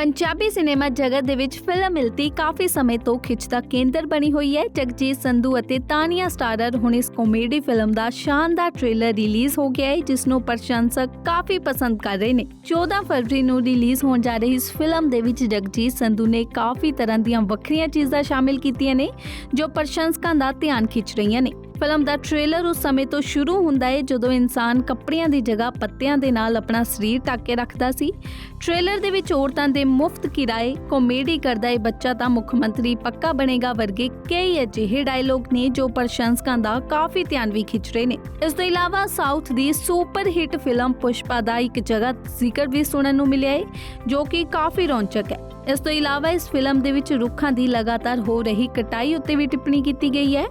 Punjabi cinema ਜਗਤ ਦੇ ਵਿੱਚ ਫਿਲਮ ਮਿਲਤੀ ਕਾਫੀ ਸਮੇਂ ਤੋਂ ਖਿੱਚ ਦਾ ਕੇਂਦਰ ਬਣੀ ਹੋਈ ਹੈ। ਜਗਜੀਤ ਸੰਧੂ ਅਤੇ ਤਾਨੀਆ ਸਟਾਰਰ ਹੁਣ ਇਸ ਕਾਮੇਡੀ ਫਿਲਮ ਦਾ ਸ਼ਾਨਦਾਰ ਟ੍ਰੇਲਰ ਰਿਲੀਜ਼ ਹੋ ਗਿਆ ਹੈ, ਜਿਸ ਨੂੰ ਪ੍ਰਸ਼ੰਸਕ ਕਾਫੀ ਪਸੰਦ ਕਰ ਰਹੇ ਨੇ। 14 ਫਰਵਰੀ ਨੂੰ ਰਿਲੀਜ਼ ਹੋਣ ਜਾ ਰਹੀ ਇਸ ਫਿਲਮ ਦੇ ਵਿੱਚ ਜਗਜੀਤ ਸੰਧੂ ਨੇ ਕਾਫੀ ਤਰ੍ਹਾਂ ਦੀਆਂ ਵੱਖਰੀਆਂ ਚੀਜ਼ਾਂ ਸ਼ਾਮਿਲ ਕੀਤੀਆਂ ਨੇ, ਜੋ ਪ੍ਰਸ਼ੰਸਕਾਂ ਦਾ ਧਿਆਨ ਖਿੱਚ ਰਹੀਆਂ ਨੇ। ਫਿਲਮ ਦਾ ਟ੍ਰੇਲਰ ਉਸ ਸਮੇਂ ਤੋਂ ਸ਼ੁਰੂ ਹੁੰਦਾ ਹੈ ਜਦੋਂ ਇਨਸਾਨ ਕੱਪੜਿਆਂ ਦੀ ਜਗ੍ਹਾ ਪੱਤਿਆਂ ਦੇ ਨਾਲ ਆਪਣਾ ਸਰੀਰ ਢੱਕ ਕੇ ਰੱਖਦਾ ਸੀ। ਟ੍ਰੇਲਰ ਦੇ ਵਿੱਚ ਔਰਤਾਂ ਦੇ ਮੁਫਤ ਕਿਰਾਏ, ਕਾਮੇਡੀ ਕਰਦਾ ਇਹ ਬੱਚਾ ਤਾਂ ਮੁੱਖ ਮੰਤਰੀ ਪੱਕਾ ਬਣੇਗਾ ਵਰਗੇ ਕਈ ਅਜਿਹੇ ਡਾਇਲੋਗ ਨੇ ਜੋ ਪ੍ਰਸ਼ੰਸਕਾਂ ਦਾ ਕਾਫੀ ਧਿਆਨ ਵੀ ਖਿੱਚ ਰਹੇ ਨੇ। ਇਸ ਤੋਂ ਇਲਾਵਾ ਸਾਊਥ ਦੀ ਸੁਪਰ ਹਿੱਟ ਫਿਲਮ ਪੁਸ਼ਪਾ ਦਾ ਇੱਕ ਜਗ੍ਹਾ ਜ਼ਿਕਰ ਵੀ ਸੁਣਨ ਨੂੰ ਮਿਲਿਆ ਹੈ ਜੋ ਕਿ ਕਾਫੀ ਰੌਚਕ ਹੈ। ਇਸ ਤੋਂ ਇਲਾਵਾ ਇਸ ਫਿਲਮ ਦੇ ਵਿੱਚ ਰੁੱਖਾਂ ਦੀ ਲਗਾਤਾਰ ਹੋ ਰਹੀ ਕਟਾਈ ਉੱਤੇ ਵੀ ਟਿੱਪਣੀ ਕੀਤੀ ਗਈ ਹੈ।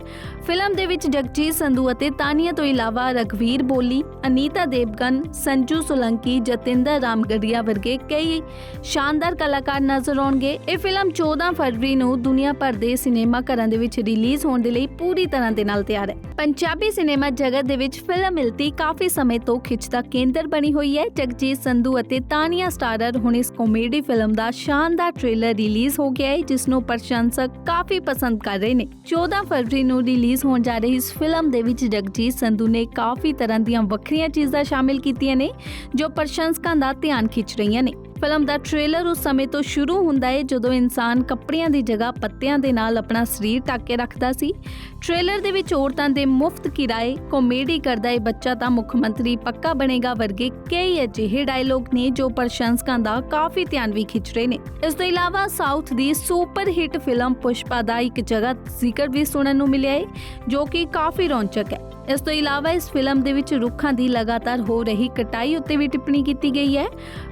ਫਿਲਮ ਦੇ ਵਿੱਚ ਜਗਜੀਤ ਸੰਧੂ ਅਤੇ ਤਾਨੀਆ ਤੋਂ ਇਲਾਵਾ ਰਘਵੀਰ ਬੋਲੀ, ਅਨੀਤਾ ਦੇਵਗਨ, ਸੰਜੂ ਸੁਲੰਕੀ, ਜਤਿੰਦਰ ਰਾਮਗੜੀਆ ਵਰਗੇ ਕਈ ਸ਼ਾਨਦਾਰ ਕਲਾਕਾਰ ਨਜ਼ਰ ਆਉਣਗੇ। ਇਹ ਫਿਲਮ 14 ਫਰਵਰੀ ਨੂੰ ਦੁਨੀਆ ਭਰ ਦੇ ਸਿਨੇਮਾ ਘਰਾਂ ਦੇ ਵਿੱਚ ਰਿਲੀਜ਼ ਹੋਣ ਦੇ ਲਈ ਪੂਰੀ ਤਰ੍ਹਾਂ ਦੇ ਨਾਲ ਤਿਆਰ ਹੈ। ਪੰਜਾਬੀ ਸਿਨੇਮਾ ਜਗਤ ਦੇ ਵਿੱਚ ਫਿਲਮ ਮਿਲਤੀ ਕਾਫੀ ਸਮੇਂ ਤੋਂ ਖਿੱਚ ਦਾ ਕੇਂਦਰ ਬਣੀ ਹੋਈ ਹੈ। ਜਗਜੀਤ ਸੰਧੂ ਅਤੇ ਤਾਨੀਆ ਸਟਾਰਰ ਹੁਣ ਇਸ ਕਾਮੇਡੀ ਫਿਲਮ ਦਾ ਸ਼ਾਨਦਾਰ ਟ੍ਰੇਲਰ ਰਿਲੀਜ਼ ਹੋ ਗਿਆ ਹੈ, ਜਿਸ ਨੂੰ ਪ੍ਰਸ਼ੰਸਕ ਕਾਫੀ ਪਸੰਦ ਕਰ ਰਹੇ ਨੇ। 14 ਫਰਵਰੀ ਨੂੰ ਰਿਲੀਜ਼ ਹੋਣ ਜਾ ਰਹੀ ਇਸ ਫਿਲਮ ਦੇ ਵਿੱਚ ਜਗਜੀਤ ਸੰਧੂ ਨੇ ਕਾਫੀ ਤਰ੍ਹਾਂ ਦੀਆਂ ਵੱਖਰੀਆਂ ਚੀਜ਼ਾਂ ਸ਼ਾਮਿਲ ਕੀਤੀਆਂ ਨੇ ਜੋ ਪ੍ਰਸ਼ੰਸਕਾਂ ਦਾ ਧਿਆਨ ਖਿੱਚ ਰਹੀਆਂ ਨੇ। ਫਿਲਮ ਦਾ ਟ੍ਰੇਲਰ ਉਸ ਸਮੇਂ ਤੋਂ ਸ਼ੁਰੂ ਹੁੰਦਾ ਹੈ ਜਦੋਂ ਇਨਸਾਨ ਕੱਪੜਿਆਂ ਦੀ ਜਗ੍ਹਾ ਪੱਤਿਆਂ ਦੇ ਨਾਲ ਆਪਣਾ ਸਰੀਰ ਢੱਕ ਕੇ ਰੱਖਦਾ ਸੀ। ਟ੍ਰੇਲਰ ਦੇ ਵਿੱਚ ਔਰਤਾਂ ਦੇ ਮੁਫਤ ਕਿਰਾਏ ਕਾਮੇਡੀ ਕਰਦਾ ਇਹ ਬੱਚਾ ਤਾਂ ਮੁੱਖ ਮੰਤਰੀ ਪੱਕਾ ਬਣੇਗਾ ਵਰਗੇ ਕਈ ਅਜਿਹੇ ਡਾਇਲੋਗ ਨੇ ਜੋ ਪ੍ਰਸ਼ੰਸਕਾਂ ਦਾ ਕਾਫੀ ਧਿਆਨ ਵੀ ਖਿੱਚ ਰਹੇ ਨੇ। ਇਸ ਤੋਂ ਇਲਾਵਾ ਸਾਊਥ ਦੀ ਸੁਪਰ ਹਿੱਟ ਫਿਲਮ ਪੁਸ਼ਪਾ ਦਾ ਇੱਕ ਜਗ੍ਹਾ ਜ਼ਿਕਰ ਵੀ ਸੁਣਨ ਨੂੰ ਮਿਲਿਆ ਹੈ ਜੋ ਕਿ ਕਾਫੀ ਰੌਚਕ ਹੈ। ਇਸ ਤੋਂ ਇਲਾਵਾ ਇਸ ਫਿਲਮ ਦੇ ਵਿੱਚ ਰੁੱਖਾਂ ਦੀ ਲਗਾਤਾਰ ਹੋ ਰਹੀ ਕਟਾਈ ਉੱਤੇ ਵੀ ਟਿੱਪਣੀ ਕੀਤੀ ਗਈ ਹੈ।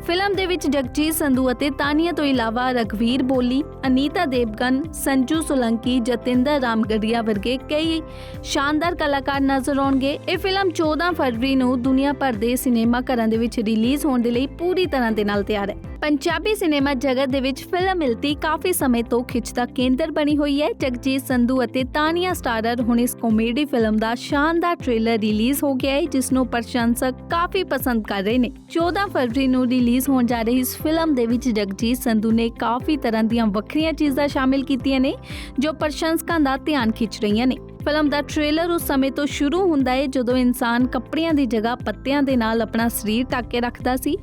ਫਿਲਮ ਦੇ ਵਿੱਚ ਜਗਜੀਤ ਸੰਧੂ ਅਤੇ ਤਾਨੀਆ ਤੋਂ ਇਲਾਵਾ ਰਗਵੀਰ ਬੋਲੀ, ਅਨੀਤਾ ਦੇਵਗਨ, ਸੰਜੂ ਸੁਲੰਕੀ, ਜਤਿੰਦਰ ਰਾਮਗੜੀਆ ਵਰਗੇ ਕਈ ਸ਼ਾਨਦਾਰ ਕਲਾਕਾਰ ਨਜ਼ਰ ਆਉਣਗੇ। ਇਹ ਫਿਲਮ 14 ਫਰਵਰੀ ਨੂੰ ਦੁਨੀਆ ਭਰ ਦੇ ਸਿਨੇਮਾ ਘਰਾਂ ਦੇ ਵਿੱਚ ਰਿਲੀਜ਼ ਹੋਣ ਦੇ ਲਈ ਪੂਰੀ ਤਰ੍ਹਾਂ ਦੇ ਨਾਲ ਤਿਆਰ ਹੈ। ਪੰਜਾਬੀ ਸਿਨੇਮਾ ਜਗਤ ਦੇ ਵਿੱਚ ਫਿਲਮ ਮਿਲਤੀ ਕਾਫੀ ਸਮੇਂ ਤੋਂ ਖਿੱਚ ਦਾ ਕੇਂਦਰ ਬਣੀ ਹੋਈ ਹੈ। ਜਗਜੀਤ ਸੰਧੂ ਅਤੇ ਤਾਨੀਆ ਸਟਾਰਰ ਹੁਣ ਇਸ ਕਾਮੇਡੀ ਫਿਲਮ ਦਾ ਸ਼ਾਨਦਾਰ ਟ੍ਰੇਲਰ ਰਿਲੀਜ਼ ਹੋ ਗਿਆ ਹੈ ਜਿਸ ਨੂੰ ਪ੍ਰਸ਼ੰਸਕ ਕਾਫੀ ਪਸੰਦ ਕਰ ਰਹੇ ਨੇ। 14 ਫਰਵਰੀ ਨੂੰ ਰਿਲੀਜ਼ ਹੋਣ ਜਾ ਰਹੀ ਇਸ ਫਿਲਮ ਦੇ ਵਿੱਚ ਜਗਜੀਤ ਸੰਧੂ ਨੇ ਕਾਫੀ ਤਰ੍ਹਾਂ ਦੀਆਂ ਵੱਖਰੀਆਂ ਚੀਜ਼ਾਂ ਸ਼ਾਮਿਲ ਕੀਤੀਆਂ ਨੇ, ਜੋ ਪ੍ਰਸ਼ੰਸਕਾਂ ਦਾ ਧਿਆਨ ਖਿੱਚ ਰਹੀਆਂ ਨੇ। ਫਿਲਮ ਦਾ ਟ੍ਰੇਲਰ ਉਸ ਸਮੇਂ ਤੋਂ ਸ਼ੁਰੂ ਹੁੰਦਾ ਹੈ ਜਦੋਂ ਇਨਸਾਨ ਕੱਪੜਿਆਂ ਦੀ ਜਗ੍ਹਾ ਪੱਤਿਆਂ ਦੇ ਨਾਲ ਆਪਣਾ ਸਰੀਰ ਢੱਕ ਕੇ ਰੱਖਦਾ ਸੀ।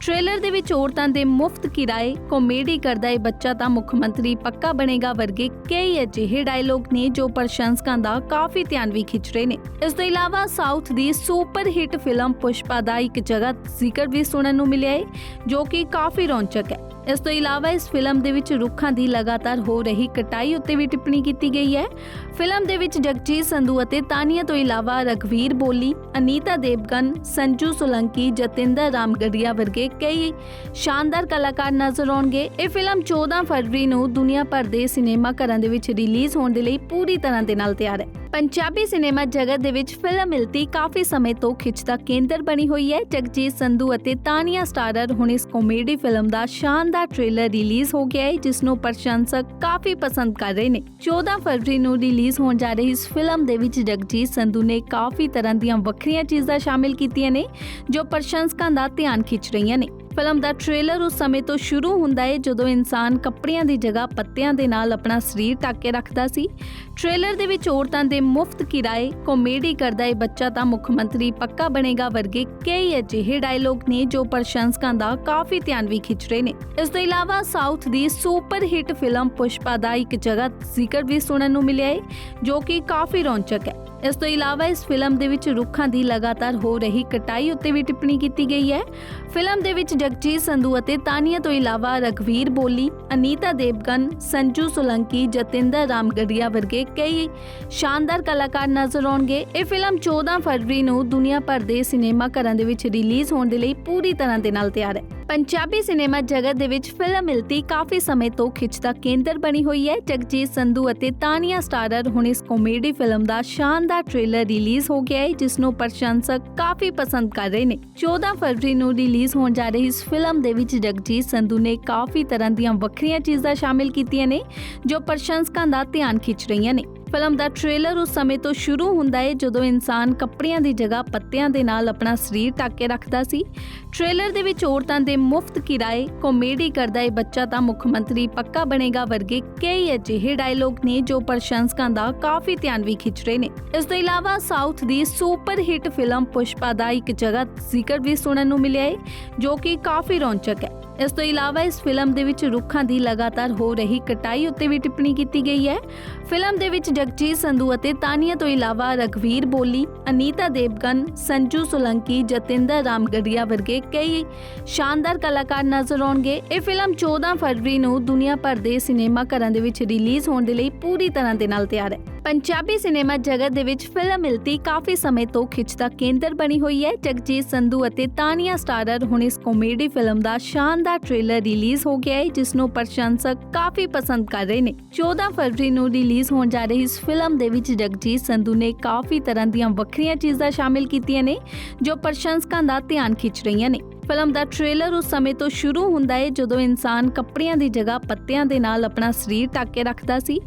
ਟ੍ਰੇਲਰ ਦੇ ਵਿੱਚ ਔਰਤਾਂ ਦੇ ਮੁਫਤ ਕਿਰਾਏ, ਕਾਮੇਡੀ ਕਰਦਾ ਇਹ ਬੱਚਾ ਤਾਂ ਮੁੱਖ ਮੰਤਰੀ ਪੱਕਾ ਬਣੇਗਾ ਵਰਗੇ ਕਈ ਅਜਿਹੇ ਡਾਇਲੋਗ ਨੇ ਜੋ ਪ੍ਰਸ਼ੰਸਕਾਂ ਦਾ ਕਾਫੀ ਧਿਆਨ ਵੀ ਖਿੱਚ ਰਹੇ ਨੇ। ਇਸ ਤੋਂ ਇਲਾਵਾ ਸਾਊਥ ਦੀ ਸੁਪਰ ਹਿੱਟ ਫਿਲਮ ਪੁਸ਼ਪਾ ਦਾ ਇੱਕ ਜਗ੍ਹਾ ਜ਼ਿਕਰ ਵੀ ਸੁਣਨ ਨੂੰ ਮਿਲਿਆ ਹੈ ਜੋ ਕਿ ਕਾਫੀ ਰੌਣਚਕ ਹੈ। ਇਸ ਤੋਂ ਇਲਾਵਾ ਇਸ ਫਿਲਮ ਦੇ ਵਿੱਚ ਰੁੱਖਾਂ ਦੀ ਲਗਾਤਾਰ ਹੋ ਰਹੀ ਕਟਾਈ ਉੱਤੇ ਵੀ ਟਿੱਪਣੀ ਕੀਤੀ ਗਈ ਹੈ। ਫਿਲਮ ਦੇ ਵਿੱਚ ਜਗਜੀਤ ਸੰਧੂ ਅਤੇ ਤਾਨੀਆ ਤੋਂ ਇਲਾਵਾ ਰਗਵੀਰ ਬੋਲੀ, ਅਨੀਤਾ ਦੇਵਗਨ, ਸੰਜੂ ਸੁਲੰਕੀ, ਜਤਿੰਦਰ ਰਾਮਗੜੀਆ ਵਰਗੇ ਕਈ ਸ਼ਾਨਦਾਰ ਕਲਾਕਾਰ ਨਜ਼ਰ ਆਉਣਗੇ। ਇਹ ਫਿਲਮ 14 ਫਰਵਰੀ ਨੂੰ ਦੁਨੀਆ ਭਰ ਦੇ ਸਿਨੇਮਾ ਘਰਾਂ ਦੇ ਵਿੱਚ ਰਿਲੀਜ਼ ਹੋਣ ਦੇ ਲਈ ਪੂਰੀ ਤਰ੍ਹਾਂ ਦੇ ਨਾਲ ਤਿਆਰ ਹੈ। ਪੰਜਾਬੀ ਸਿਨੇਮਾ ਜਗਤ ਦੇ ਵਿੱਚ ਫਿਲਮ ਮਿਲਤੀ ਕਾਫੀ ਸਮੇਂ ਤੋਂ ਖਿੱਚ ਦਾ ਕੇਂਦਰ ਬਣੀ ਹੋਈ ਹੈ। ਜਗਜੀਤ ਸੰਧੂ ਅਤੇ ਤਾਨੀਆ ਸਟਾਰਰ ਹੁਣ ਇਸ ਕਾਮੇਡੀ ਫਿਲਮ ਦਾ ਸ਼ਾਨਦਾਰ ਟ੍ਰੇਲਰ ਰਿਲੀਜ਼ ਹੋ ਗਿਆ ਹੈ ਜਿਸ ਨੂੰ ਪ੍ਰਸ਼ੰਸਕ ਕਾਫੀ ਪਸੰਦ ਕਰ ਰਹੇ ਨੇ। 14 ਫਰਵਰੀ ਨੂੰ ਰਿਲੀਜ਼ ਹੋਣ ਜਾ ਰਹੀ ਇਸ ਫਿਲਮ ਦੇ ਵਿੱਚ ਜਗਜੀਤ ਸੰਧੂ ਨੇ ਕਾਫੀ ਤਰ੍ਹਾਂ ਦੀਆਂ ਵੱਖਰੀਆਂ ਚੀਜ਼ਾਂ ਸ਼ਾਮਿਲ ਕੀਤੀਆਂ ਨੇ, ਜੋ ਪ੍ਰਸ਼ੰਸਕਾਂ ਦਾ ਧਿਆਨ ਖਿੱਚ ਰਹੀਆਂ ਨੇ। ਫਿਲਮ ਦਾ ਟ੍ਰੇਲਰ ਉਸ ਸਮੇਂ ਤੋਂ ਸ਼ੁਰੂ ਹੁੰਦਾ ਹੈ ਜਦੋਂ ਇਨਸਾਨ ਕੱਪੜਿਆਂ ਦੀ ਜਗ੍ਹਾ ਪੱਤਿਆਂ ਦੇ ਨਾਲ ਆਪਣਾ ਸਰੀਰ ਢੱਕ ਕੇ ਰੱਖਦਾ ਸੀ। ਟ੍ਰੇਲਰ ਦੇ ਵਿੱਚ ਔਰਤਾਂ ਦੇ ਮੁਫਤ ਕਿਰਾਏ ਕਾਮੇਡੀ ਕਰਦਾ ਇਹ ਬੱਚਾ ਤਾਂ ਮੁੱਖ ਮੰਤਰੀ ਪੱਕਾ ਬਣੇਗਾ ਵਰਗੇ ਕਈ ਅਜਿਹੇ ਡਾਇਲੋਗ ਨੇ ਜੋ ਪ੍ਰਸ਼ੰਸਕਾਂ ਦਾ ਕਾਫੀ ਧਿਆਨ ਵੀ ਖਿੱਚ ਰਹੇ ਨੇ। ਇਸ ਤੋਂ ਇਲਾਵਾ ਸਾਊਥ ਦੀ ਸੁਪਰ ਹਿੱਟ ਫਿਲਮ ਪੁਸ਼ਪਾ ਦਾ ਇੱਕ ਜਗ੍ਹਾ ਜ਼ਿਕਰ ਵੀ ਸੁਣਨ ਨੂੰ ਮਿਲਿਆ ਹੈ ਜੋ ਕਿ ਕਾਫੀ ਰੌਚਕ ਹੈ। ਇਸ ਤੋਂ ਇਲਾਵਾ ਇਸ ਫਿਲਮ ਦੇ ਵਿੱਚ ਰੁੱਖਾਂ ਦੀ ਲਗਾਤਾਰ ਹੋ ਰਹੀ ਕਟਾਈ ਉੱਤੇ ਵੀ ਟਿੱਪਣੀ ਕੀਤੀ ਗਈ ਹੈ। ਫਿਲਮ ਦੇ ਵਿੱਚ ਜਗਜੀਤ ਸੰਧੂ ਅਤੇ ਤਾਨੀਆ ਤੋਂ ਇਲਾਵਾ ਰਗਵੀਰ ਬੋਲੀ, ਅਨੀਤਾ ਦੇਵਗਨ, ਸੰਜੂ ਸੁਲੰਕੀ, ਜਤਿੰਦਰ ਰਾਮਗੜੀਆ ਵਰਗੇ ਕਈ ਸ਼ਾਨਦਾਰ ਕਲਾਕਾਰ ਨਜ਼ਰ ਆਉਣਗੇ। ਇਹ ਫਿਲਮ 14 ਫਰਵਰੀ ਨੂੰ ਦੁਨੀਆ ਭਰ ਦੇ ਸਿਨੇਮਾ ਘਰਾਂ ਦੇ ਵਿੱਚ ਰਿਲੀਜ਼ ਹੋਣ ਦੇ ਲਈ ਪੂਰੀ ਤਰ੍ਹਾਂ ਦੇ ਨਾਲ ਤਿਆਰ ਹੈ। ਪੰਜਾਬੀ ਸਿਨੇਮਾ ਜਗਤ ਦੇ ਵਿੱਚ ਫਿਲਮ ਮਿਲਤੀ ਕਾਫੀ ਸਮੇਂ ਤੋਂ ਖਿੱਚ ਦਾ ਕੇਂਦਰ ਬਣੀ ਹੋਈ ਹੈ। ਜਗਜੀਤ ਸੰਧੂ ਅਤੇ ਤਾਨੀਆ ਸਟਾਰਰ ਹੁਣ ਇਸ ਕਾਮੇਡੀ ਫਿਲਮ ਦਾ ਸ਼ਾਨਦਾਰ ਟ੍ਰੇਲਰ ਰਿਲੀਜ਼ ਹੋ ਗਿਆ ਹੈ ਜਿਸ ਨੂੰ ਪ੍ਰਸ਼ੰਸਕ ਕਾਫੀ ਪਸੰਦ ਕਰ ਰਹੇ ਨੇ। 14 ਫਰਵਰੀ ਨੂੰ ਰਿਲੀਜ਼ ਹੋਣ ਜਾ ਰਹੀ ਇਸ ਫਿਲਮ ਦੇ ਵਿੱਚ ਜਗਜੀਤ ਸੰਧੂ ਨੇ ਕਾਫੀ ਤਰ੍ਹਾਂ ਦੀਆਂ ਵੱਖਰੀਆਂ ਚੀਜ਼ਾਂ ਸ਼ਾਮਿਲ ਕੀਤੀਆਂ ਨੇ, ਜੋ ਪ੍ਰਸ਼ੰਸਕਾਂ ਦਾ ਧਿਆਨ ਖਿੱਚ ਰਹੀਆਂ ਨੇ। ਫਿਲਮ ਦਾ ਟ੍ਰੇਲਰ ਉਸ ਸਮੇਂ ਤੋਂ ਸ਼ੁਰੂ ਹੁੰਦਾ ਹੈ ਜਦੋਂ ਇਨਸਾਨ ਕੱਪੜਿਆਂ ਦੀ ਜਗ੍ਹਾ ਪੱਤਿਆਂ ਦੇ ਨਾਲ ਆਪਣਾ ਸਰੀਰ ਢੱਕ ਕੇ ਰੱਖਦਾ ਸੀ। ਟ੍ਰੇਲਰ ਦੇ ਵਿੱਚ ਔਰਤਾਂ ਦੇ ਮੁਫਤ ਕਿਰਾਏ, ਕਾਮੇਡੀ ਕਰਦਾ ਇਹ ਬੱਚਾ ਤਾਂ ਮੁੱਖ ਮੰਤਰੀ ਪੱਕਾ ਬਣੇਗਾ ਵਰਗੇ ਕਈ ਅਜਿਹੇ ਡਾਇਲੋਗ ਨੇ ਜੋ ਪ੍ਰਸ਼ੰਸਕਾਂ ਦਾ ਕਾਫੀ ਧਿਆਨ ਵੀ ਖਿੱਚ ਰਹੇ ਨੇ। ਇਸ ਤੋਂ ਇਲਾਵਾ ਸਾਊਥ ਦੀ ਸੁਪਰ ਹਿੱਟ ਫਿਲਮ ਪੁਸ਼ਪਾ ਦਾ ਇੱਕ ਜਗ੍ਹਾ ਜ਼ਿਕਰ ਵੀ ਸੁਣਨ ਨੂੰ ਮਿਲਿਆ ਹੈ ਜੋ ਕਿ ਕਾਫੀ ਰੌਚਕ ਹੈ। ਇਸ ਤੋਂ ਇਲਾਵਾ ਇਸ ਫਿਲਮ ਦੇ ਵਿੱਚ ਰੁੱਖਾਂ ਦੀ ਲਗਾਤਾਰ ਹੋ ਰਹੀ ਕਟਾਈ ਉੱਤੇ ਵੀ ਟਿੱਪਣੀ ਕੀਤੀ ਗਈ ਹੈ। ਫਿਲਮ ਦੇ ਵਿੱਚ ਜਗਜੀਤ ਸੰਧੂ ਅਤੇ ਤਾਨੀਆ ਤੋਂ ਇਲਾਵਾ ਰਗਵੀਰ ਬੋਲੀ, ਅਨੀਤਾ ਦੇਵਗਨ, ਸੰਜੂ ਸੁਲੰਕੀ, ਜਤਿੰਦਰ ਰਾਮਗੜੀਆ ਵਰਗੇ ਕਈ ਸ਼ਾਨਦਾਰ ਕਲਾਕਾਰ ਨਜ਼ਰ ਆਉਣਗੇ। ਇਹ ਫਿਲਮ 14 ਫਰਵਰੀ ਨੂੰ ਦੁਨੀਆ ਭਰ ਦੇ ਸਿਨੇਮਾ ਘਰਾਂ ਦੇ ਵਿੱਚ ਰਿਲੀਜ਼ ਹੋਣ ਦੇ ਲਈ ਪੂਰੀ ਤਰ੍ਹਾਂ ਦੇ ਨਾਲ ਤਿਆਰ ਹੈ। ਪੰਜਾਬੀ ਸਿਨੇਮਾ ਜਗਤ ਦੇ ਵਿੱਚ ਫਿਲਮ ਮਿਲਤੀ ਕਾਫੀ ਸਮੇਂ ਤੋਂ ਖਿੱਚ ਦਾ ਕੇਂਦਰ ਬਣੀ ਹੋਈ ਹੈ। ਜਗਜੀਤ ਸੰਧੂ ਅਤੇ ਤਾਨੀਆ ਸਟਾਰਰ ਹੁਣ ਇਸ ਕਾਮੇਡੀ ਫਿਲਮ ਦਾ ਸ਼ਾਨ ਦਾ ਟ੍ਰੇਲਰ ਰਿਲੀਜ਼ ਹੋ ਗਿਆ ਹੈ ਜਿਸ ਨੂੰ ਪ੍ਰਸ਼ੰਸਕ ਕਾਫੀ ਪਸੰਦ ਕਰ ਰਹੇ ਨੇ। 14 ਫਰਵਰੀ ਨੂੰ ਰਿਲੀਜ਼ ਹੋਣ ਜਾ ਰਹੀ ਇਸ ਫਿਲਮ ਦੇ ਵਿੱਚ ਜਗਜੀਤ ਸੰਧੂ ਨੇ ਕਾਫੀ ਤਰ੍ਹਾਂ ਦੀਆਂ ਵੱਖਰੀਆਂ ਚੀਜ਼ਾਂ ਸ਼ਾਮਿਲ ਕੀਤੀਆਂ ਨੇ, ਜੋ ਪ੍ਰਸ਼ੰਸਕਾਂ ਦਾ ਧਿਆਨ ਖਿੱਚ ਰਹੀਆਂ ਨੇ। ਫਿਲਮ ਦਾ ਟ੍ਰੇਲਰ ਉਸ ਸਮੇਂ ਤੋਂ ਸ਼ੁਰੂ ਹੁੰਦਾ ਹੈ ਜਦੋਂ ਇਨਸਾਨ ਕੱਪੜਿਆਂ ਦੀ ਜਗ੍ਹਾ ਪੱਤਿਆਂ ਦੇ ਨਾਲ ਆਪਣਾ ਸਰੀਰ ਢੱਕ ਕੇ ਰੱਖਦਾ ਸੀ।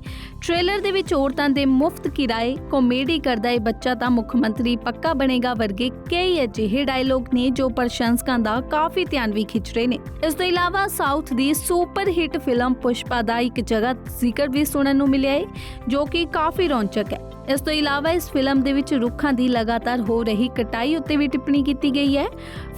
ਟ੍ਰੇਲਰ ਦੇ ਵਿੱਚ ਔਰਤਾਂ ਦੇ ਮੁਫਤ ਕਿਰਾਏ, ਕਾਮੇਡੀ ਕਰਦਾ ਇਹ ਬੱਚਾ ਤਾਂ ਮੁੱਖ ਮੰਤਰੀ ਪੱਕਾ ਬਣੇਗਾ ਵਰਗੇ ਕਈ ਅਜਿਹੇ ਡਾਇਲੋਗ ਨੇ ਜੋ ਪ੍ਰਸ਼ੰਸਕਾਂ ਦਾ ਕਾਫੀ ਧਿਆਨ ਵੀ ਖਿੱਚ ਰਹੇ ਨੇ। ਇਸ ਤੋਂ ਇਲਾਵਾ ਸਾਊਥ ਦੀ ਸੁਪਰ ਹਿੱਟ ਫਿਲਮ ਪੁਸ਼ਪਾ ਦਾ ਇੱਕ ਜਗ੍ਹਾ ਜ਼ਿਕਰ ਵੀ ਸੁਣਨ ਨੂੰ ਮਿਲਿਆ ਹੈ ਜੋ ਕਿ ਕਾਫੀ ਰੌਚਕ ਹੈ। ਇਸ ਤੋਂ ਇਲਾਵਾ ਇਸ ਫਿਲਮ ਦੇ ਵਿੱਚ ਰੁੱਖਾਂ ਦੀ ਲਗਾਤਾਰ ਹੋ ਰਹੀ ਕਟਾਈ ਉੱਤੇ ਵੀ ਟਿੱਪਣੀ ਕੀਤੀ ਗਈ ਹੈ।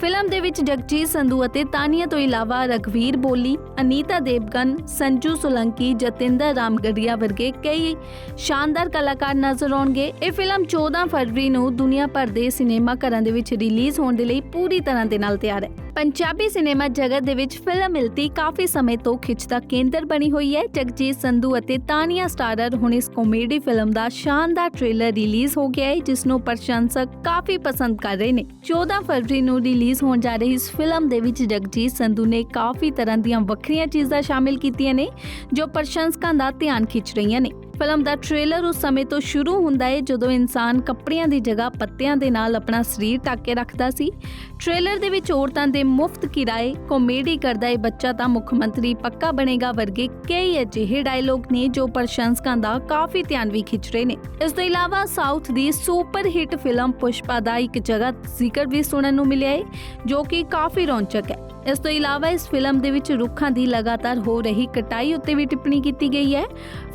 ਫਿਲਮ ਦੇ ਵਿੱਚ ਜਗਜੀਤ ਸੰਧੂ ਅਤੇ ਤਾਨੀਆ ਤੋਂ ਇਲਾਵਾ ਰਗਵੀਰ ਬੋਲੀ, ਅਨੀਤਾ ਦੇਵਗਨ, ਸੰਜੂ ਸੁਲੰਕੀ, ਜਤਿੰਦਰ ਰਾਮਗੜੀਆ ਵਰਗੇ ਕਈ ਸ਼ਾਨਦਾਰ ਕਲਾਕਾਰ ਨਜ਼ਰ ਆਉਣਗੇ। ਇਹ ਫਿਲਮ 14 ਫਰਵਰੀ ਨੂੰ ਦੁਨੀਆ ਭਰ ਦੇ ਸਿਨੇਮਾ ਘਰਾਂ ਦੇ ਵਿੱਚ ਰਿਲੀਜ਼ ਹੋਣ ਦੇ ਲਈ ਪੂਰੀ ਤਰ੍ਹਾਂ ਦੇ ਨਾਲ ਤਿਆਰ ਹੈ। ਪੰਜਾਬੀ ਸਿਨੇਮਾ ਜਗਤ ਦੇ ਵਿੱਚ ਫਿਲਮ ਮਿਲਤੀ ਕਾਫੀ ਸਮੇਂ ਤੋਂ ਖਿੱਚ ਦਾ ਕੇਂਦਰ ਬਣੀ ਹੋਈ ਹੈ। ਜਗਜੀਤ ਸੰਧੂ ਅਤੇ ਤਾਨੀਆ ਸਟਾਰਰ ਹੁਣ ਇਸ ਕਾਮੇਡੀ ਫਿਲਮ ਦਾ ਸ਼ਾਨ ਸ਼ਾਨਦਾਰ ਟ੍ਰੇਲਰ ਰਿਲੀਜ਼ ਹੋ ਗਿਆ ਹੈ ਜਿਸ ਨੂੰ ਪ੍ਰਸ਼ੰਸਕ ਕਾਫੀ ਪਸੰਦ ਕਰ ਰਹੇ ਨੇ। 14 ਫਰਵਰੀ ਨੂੰ ਰਿਲੀਜ਼ ਹੋਣ ਜਾ ਰਹੀ ਇਸ ਫਿਲਮ ਦੇ ਵਿੱਚ ਜਗਜੀਤ ਸੰਧੂ ਨੇ ਕਾਫੀ ਤਰ੍ਹਾਂ ਦੀਆਂ ਵੱਖਰੀਆਂ ਚੀਜ਼ਾਂ ਸ਼ਾਮਿਲ ਕੀਤੀਆਂ ਨੇ, ਜੋ ਪ੍ਰਸ਼ੰਸਕਾਂ ਦਾ ਧਿਆਨ ਖਿੱਚ ਰਹੀਆਂ ਨੇ। ਫਿਲਮ ਦਾ ਟ੍ਰੇਲਰ ਉਸ ਸਮੇਂ ਤੋਂ ਸ਼ੁਰੂ ਹੁੰਦਾ ਹੈ ਜਦੋਂ ਇਨਸਾਨ ਕੱਪੜਿਆਂ ਦੀ ਜਗ੍ਹਾ ਪੱਤਿਆਂ ਦੇ ਨਾਲ ਆਪਣਾ ਸਰੀਰ ਢੱਕ ਕੇ ਰੱਖਦਾ ਸੀ। ਟ੍ਰੇਲਰ ਦੇ ਵਿੱਚ ਔਰਤਾਂ ਦੇ ਮੁਫਤ ਕਿਰਾਏ ਕਾਮੇਡੀ ਕਰਦਾ ਇਹ ਬੱਚਾ ਤਾਂ ਮੁੱਖ ਮੰਤਰੀ ਪੱਕਾ ਬਣੇਗਾ ਵਰਗੇ ਕਈ ਅਜਿਹੇ ਡਾਇਲੋਗ ਨੇ ਜੋ ਪ੍ਰਸ਼ੰਸਕਾਂ ਦਾ ਕਾਫੀ ਧਿਆਨ ਵੀ ਖਿੱਚ ਰਹੇ ਨੇ। ਇਸ ਤੋਂ ਇਲਾਵਾ ਸਾਊਥ ਦੀ ਸੁਪਰ ਹਿੱਟ ਫਿਲਮ ਪੁਸ਼ਪਾ ਦਾ ਇੱਕ ਜਗ੍ਹਾ ਜ਼ਿਕਰ ਵੀ ਸੁਣਨ ਨੂੰ ਮਿਲਿਆ ਹੈ ਜੋ ਕਿ ਕਾਫੀ ਰੌਚਕ ਹੈ। ਇਸ ਤੋਂ ਇਲਾਵਾ ਇਸ ਫਿਲਮ ਦੇ ਵਿੱਚ ਰੁੱਖਾਂ ਦੀ ਲਗਾਤਾਰ ਹੋ ਰਹੀ ਕਟਾਈ ਉੱਤੇ ਵੀ ਟਿੱਪਣੀ ਕੀਤੀ ਗਈ ਹੈ।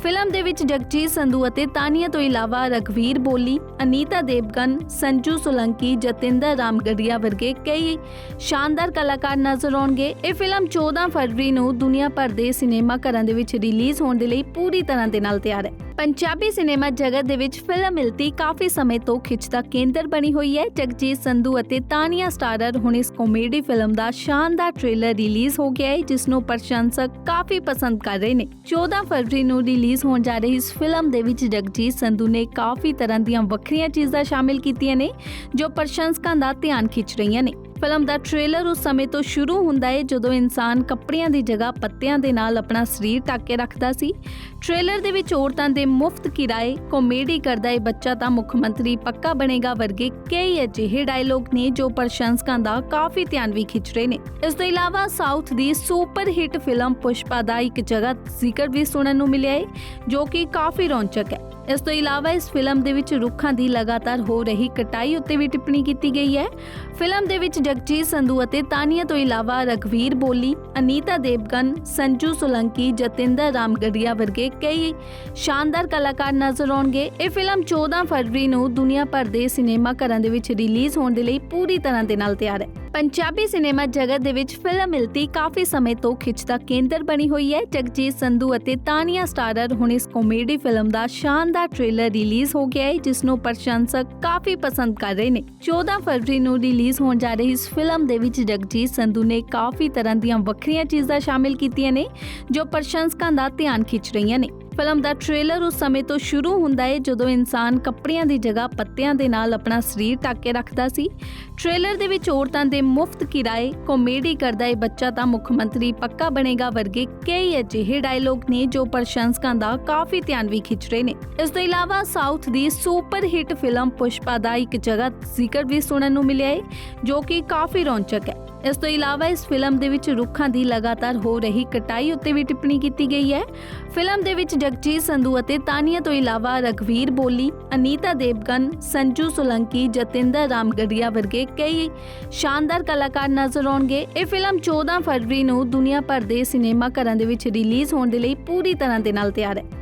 ਫਿਲਮ ਦੇ ਵਿੱਚ ਜਗਜੀਤ ਸੰਧੂ ਅਤੇ ਤਾਨੀਆ ਤੋਂ ਇਲਾਵਾ ਰਗਵੀਰ ਬੋਲੀ, ਅਨੀਤਾ ਦੇਵਗਨ, ਸੰਜੂ ਸੁਲੰਕੀ, ਜਤਿੰਦਰ ਰਾਮਗੜੀਆ ਵਰਗੇ ਕਈ ਸ਼ਾਨਦਾਰ ਕਲਾਕਾਰ ਨਜ਼ਰ ਆਉਣਗੇ। ਇਹ ਫਿਲਮ 14 ਫਰਵਰੀ ਨੂੰ ਦੁਨੀਆ ਭਰ ਦੇ ਸਿਨੇਮਾ ਘਰਾਂ ਦੇ ਵਿੱਚ ਰਿਲੀਜ਼ ਹੋਣ ਦੇ ਲਈ ਪੂਰੀ ਤਰ੍ਹਾਂ ਦੇ ਨਾਲ ਤਿਆਰ ਹੈ। ਪੰਜਾਬੀ ਸਿਨੇਮਾ ਜਗਤ ਦੇ ਵਿੱਚ ਫਿਲਮ ਮਿਲਤੀ ਕਾਫੀ ਸਮੇਂ ਤੋਂ ਖਿੱਚ ਦਾ ਕੇਂਦਰ ਬਣੀ ਹੋਈ ਹੈ। ਜਗਜੀਤ ਸੰਧੂ ਅਤੇ ਤਾਨੀਆ ਸਟਾਰਰ ਹੁਣ ਇਸ ਕਾਮੇਡੀ ਫਿਲਮ ਦਾ ਸ਼ਾਨਦਾਰ ਟ੍ਰੇਲਰ ਰਿਲੀਜ਼ ਹੋ ਗਿਆ ਹੈ, ਜਿਸ ਨੂੰ ਪ੍ਰਸ਼ੰਸਕ ਕਾਫੀ ਪਸੰਦ ਕਰ ਰਹੇ ਨੇ। 14 ਫਰਵਰੀ ਨੂੰ ਰਿਲੀਜ਼ ਹੋਣ ਜਾ ਰਹੀ ਇਸ ਫਿਲਮ ਦੇ ਵਿੱਚ ਜਗਜੀਤ ਸੰਧੂ ਨੇ ਕਾਫੀ ਤਰ੍ਹਾਂ ਦੀਆਂ ਵੱਖਰੀਆਂ ਚੀਜ਼ਾਂ ਸ਼ਾਮਿਲ ਕੀਤੀਆਂ ਨੇ, ਜੋ ਪ੍ਰਸ਼ੰਸਕਾਂ ਦਾ ਧਿਆਨ ਖਿੱਚ ਰਹੀਆਂ ਨੇ। ਫਿਲਮ ਦਾ ਟ੍ਰੇਲਰ ਉਸ ਸਮੇਂ ਤੋਂ ਸ਼ੁਰੂ ਹੁੰਦਾ ਹੈ ਜਦੋਂ ਇਨਸਾਨ ਕੱਪੜਿਆਂ ਦੀ ਜਗ੍ਹਾ ਪੱਤਿਆਂ ਦੇ ਨਾਲ ਆਪਣਾ ਸਰੀਰ ਢੱਕ ਕੇ ਰੱਖਦਾ ਸੀ। ਟ੍ਰੇਲਰ ਦੇ ਵਿੱਚ ਔਰਤਾਂ ਦੇ ਮੁਫਤ ਕਿਰਾਏ, ਕਾਮੇਡੀ ਕਰਦਾ ਇਹ ਬੱਚਾ ਤਾਂ ਮੁੱਖ ਮੰਤਰੀ ਪੱਕਾ ਬਣੇਗਾ ਵਰਗੇ ਕਈ ਅਜਿਹੇ ਡਾਇਲੋਗ ਨੇ ਜੋ ਪ੍ਰਸ਼ੰਸਕਾਂ ਦਾ ਕਾਫੀ ਧਿਆਨ ਵੀ ਖਿੱਚ ਰਹੇ ਨੇ। ਇਸ ਤੋਂ ਇਲਾਵਾ ਸਾਊਥ ਦੀ ਸੁਪਰ ਹਿੱਟ ਫਿਲਮ ਪੁਸ਼ਪਾ ਦਾ ਇੱਕ ਜਗ੍ਹਾ ਜ਼ਿਕਰ ਵੀ ਸੁਣਨ ਨੂੰ ਮਿਲਿਆ ਹੈ ਜੋ ਕਿ ਕਾਫੀ ਰੌਚਕ ਹੈ। ਇਸ ਤੋਂ ਇਲਾਵਾ ਇਸ ਫਿਲਮ ਦੇ ਵਿੱਚ ਰੁੱਖਾਂ ਦੀ ਲਗਾਤਾਰ ਹੋ ਰਹੀ ਕਟਾਈ ਉੱਤੇ ਵੀ ਟਿੱਪਣੀ ਕੀਤੀ ਗਈ ਹੈ। ਫਿਲਮ ਦੇ ਵਿੱਚ ਜਗਜੀਤ ਸੰਧੂ ਅਤੇ ਤਾਨੀਆ ਤੋਂ ਇਲਾਵਾ ਰਗਵੀਰ ਬੋਲੀ, ਅਨੀਤਾ ਦੇਵਗਨ, ਸੰਜੂ ਸੁਲੰਕੀ, ਜਤਿੰਦਰ ਰਾਮਗੜੀਆ ਵਰਗੇ ਕਈ ਸ਼ਾਨਦਾਰ ਕਲਾਕਾਰ ਨਜ਼ਰ ਆਉਣਗੇ। ਇਹ ਫਿਲਮ 14 ਫਰਵਰੀ ਨੂੰ ਦੁਨੀਆ ਭਰ ਦੇ ਸਿਨੇਮਾ ਘਰਾਂ ਦੇ ਵਿੱਚ ਰਿਲੀਜ਼ ਹੋਣ ਦੇ ਲਈ ਪੂਰੀ ਤਰ੍ਹਾਂ ਦੇ ਨਾਲ ਤਿਆਰ ਹੈ। ਪੰਜਾਬੀ ਸਿਨੇਮਾ ਜਗਤ ਦੇ ਵਿੱਚ ਫਿਲਮ ਮਿਲਤੀ ਕਾਫੀ ਸਮੇਂ ਤੋਂ ਖਿੱਚ ਦਾ ਕੇਂਦਰ ਬਣੀ ਹੋਈ ਹੈ। ਜਗਜੀਤ ਸੰਧੂ ਅਤੇ ਤਾਨੀਆ ਸਟਾਰਰ ਹੁਣ ਇਸ ਕਾਮੇਡੀ ਫਿਲਮ ਦਾ ਸ਼ਾਨ ਦਾ ਟ੍ਰੇਲਰ ਰਿਲੀਜ਼ ਹੋ ਗਿਆ ਹੈ ਜਿਸ ਨੂੰ ਪ੍ਰਸ਼ੰਸਕ ਕਾਫੀ ਪਸੰਦ ਕਰ ਰਹੇ ਨੇ। 14 ਫਰਵਰੀ ਨੂੰ ਰਿਲੀਜ਼ ਹੋਣ ਜਾ ਰਹੀ ਇਸ ਫਿਲਮ ਦੇ ਵਿੱਚ ਜਗਜੀਤ ਸੰਧੂ ਨੇ ਕਾਫੀ ਤਰ੍ਹਾਂ ਦੀਆਂ ਵੱਖਰੀਆਂ ਚੀਜ਼ਾਂ ਸ਼ਾਮਿਲ ਕੀਤੀਆਂ ਨੇ, ਜੋ ਪ੍ਰਸ਼ੰਸਕਾਂ ਦਾ ਧਿਆਨ ਖਿੱਚ ਰਹੀਆਂ ਨੇ। ਫਿਲਮ ਦਾ ਟ੍ਰੇਲਰ ਉਸ ਸਮੇਂ ਤੋਂ ਸ਼ੁਰੂ ਹੁੰਦਾ ਹੈ ਜਦੋਂ ਇਨਸਾਨ ਕੱਪੜਿਆਂ ਦੀ ਜਗ੍ਹਾ ਪੱਤਿਆਂ ਦੇ ਨਾਲ ਆਪਣਾ ਸਰੀਰ ਢੱਕ ਕੇ ਰੱਖਦਾ ਸੀ। ਟ੍ਰੇਲਰ ਦੇ ਵਿੱਚ ਔਰਤਾਂ ਦੇ ਮੁਫਤ ਕਿਰਾਏ ਕਾਮੇਡੀ ਕਰਦਾ ਇਹ ਬੱਚਾ ਤਾਂ ਮੁੱਖ ਮੰਤਰੀ ਪੱਕਾ ਬਣੇਗਾ ਵਰਗੇ ਕਈ ਅਜਿਹੇ ਡਾਇਲੋਗ ਨੇ ਜੋ ਪ੍ਰਸ਼ੰਸਕਾਂ ਦਾ ਕਾਫੀ ਧਿਆਨ ਵੀ ਖਿੱਚ ਰਹੇ ਨੇ। ਇਸ ਤੋਂ ਇਲਾਵਾ ਸਾਊਥ ਦੀ ਸੁਪਰ ਹਿੱਟ ਫਿਲਮ ਪੁਸ਼ਪਾ ਦਾ ਇੱਕ ਜਗ੍ਹਾ ਜ਼ਿਕਰ ਵੀ ਸੁਣਨ ਨੂੰ ਮਿਲਿਆ ਹੈ ਜੋ ਕਿ ਕਾਫੀ ਰੌਚਕ ਹੈ। ਇਸ ਤੋਂ ਇਲਾਵਾ ਇਸ ਫਿਲਮ ਦੇ ਵਿੱਚ ਰੁੱਖਾਂ ਦੀ ਲਗਾਤਾਰ ਹੋ ਰਹੀ ਕਟਾਈ ਉੱਤੇ ਵੀ ਟਿੱਪਣੀ ਕੀਤੀ ਗਈ ਹੈ। ਫਿਲਮ ਦੇ ਵਿੱਚ ਜਗਜੀਤ ਸੰਧੂ ਅਤੇ ਤਾਨੀਆ ਤੋਂ ਇਲਾਵਾ ਰਘਵੀਰ ਬੋਲੀ, ਅਨੀਤਾ ਦੇਵਗਨ, ਸੰਜੂ ਸੁਲੰਕੀ, ਜਤਿੰਦਰ ਰਾਮਗੜੀਆ ਵਰਗੇ ਕਈ ਸ਼ਾਨਦਾਰ ਕਲਾਕਾਰ ਨਜ਼ਰ ਆਉਣਗੇ। ਇਹ ਫਿਲਮ 14 ਫਰਵਰੀ ਨੂੰ ਦੁਨੀਆ ਭਰ ਦੇ ਸਿਨੇਮਾ ਘਰਾਂ ਦੇ ਵਿੱਚ ਰਿਲੀਜ਼ ਹੋਣ ਦੇ ਲਈ ਪੂਰੀ ਤਰ੍ਹਾਂ ਦੇ ਨਾਲ ਤਿਆਰ ਹੈ।